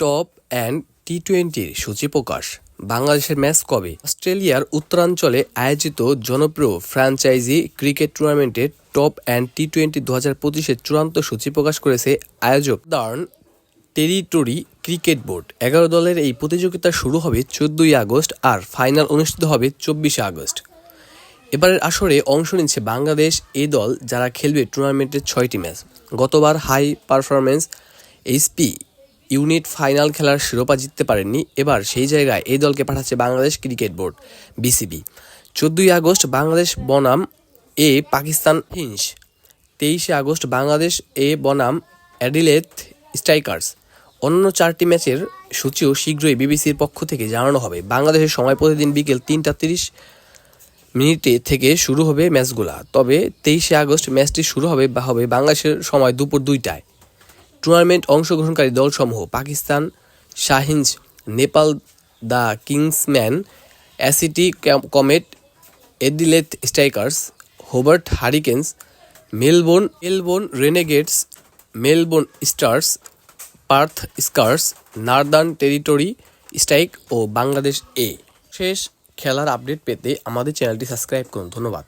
Top End টি টোয়েন্টির সূচি প্রকাশ। বাংলাদেশের ম্যাচ কবে? অস্ট্রেলিয়ার উত্তরাঞ্চলে আয়োজিত জনপ্রিয় ফ্র্যাঞ্চাইজি ক্রিকেট টুর্নামেন্টের টপ অ্যান্ড টি টোয়েন্টি দু হাজার পঁচিশের চূড়ান্ত সূচি প্রকাশ করেছে আয়োজক দার্ন টেরিটরি ক্রিকেট বোর্ড। এগারো দলের এই প্রতিযোগিতা শুরু হবে চোদ্দই আগস্ট আর ফাইনাল অনুষ্ঠিত হবে চব্বিশে আগস্ট। এবারের আসরে অংশ নিচ্ছে বাংলাদেশ, এ দল যারা খেলবে টুর্নামেন্টের ছয়টি ম্যাচ। গতবার high performance HP unit final খেলার শিরোপা জিততে পারেননি। এবার সেই জায়গায় এই দলকে পাঠাচ্ছে বাংলাদেশ ক্রিকেট বোর্ড, বিসিবি। চোদ্দই আগস্ট বাংলাদেশ বনাম এ পাকিস্তান হিন্স তেইশে আগস্ট বাংলাদেশ এ বনাম অ্যাডিলেথ স্ট্রাইকার্স। অন্য চারটি ম্যাচের সূচিও শীঘ্রই বিবিসির পক্ষ থেকে জানানো হবে। বাংলাদেশের সময় প্রতিদিন বিকেল তিনটা তিরিশ মিনিটে থেকে শুরু হবে ম্যাচগুলা। তবে তেইশে আগস্ট ম্যাচটি শুরু হবে, বা হবে বাংলাদেশের সময় দুপুর দুইটায়। টুর্নামেন্ট অংশগ্রহণকারী দলসমূহ Pakistan, Shaheens, Nepal, the Kingsmen ACT Comets Adelaide Strikers, Hobart Hurricanes, Melbourne Melbourne Renegades Melbourne Stars, Perth Scorchers, Northern Territory Strike O Bangladesh A. শেষ খেলার আপডেট পেতে আমাদের চ্যানেলটি সাবস্ক্রাইব করুন। ধন্যবাদ।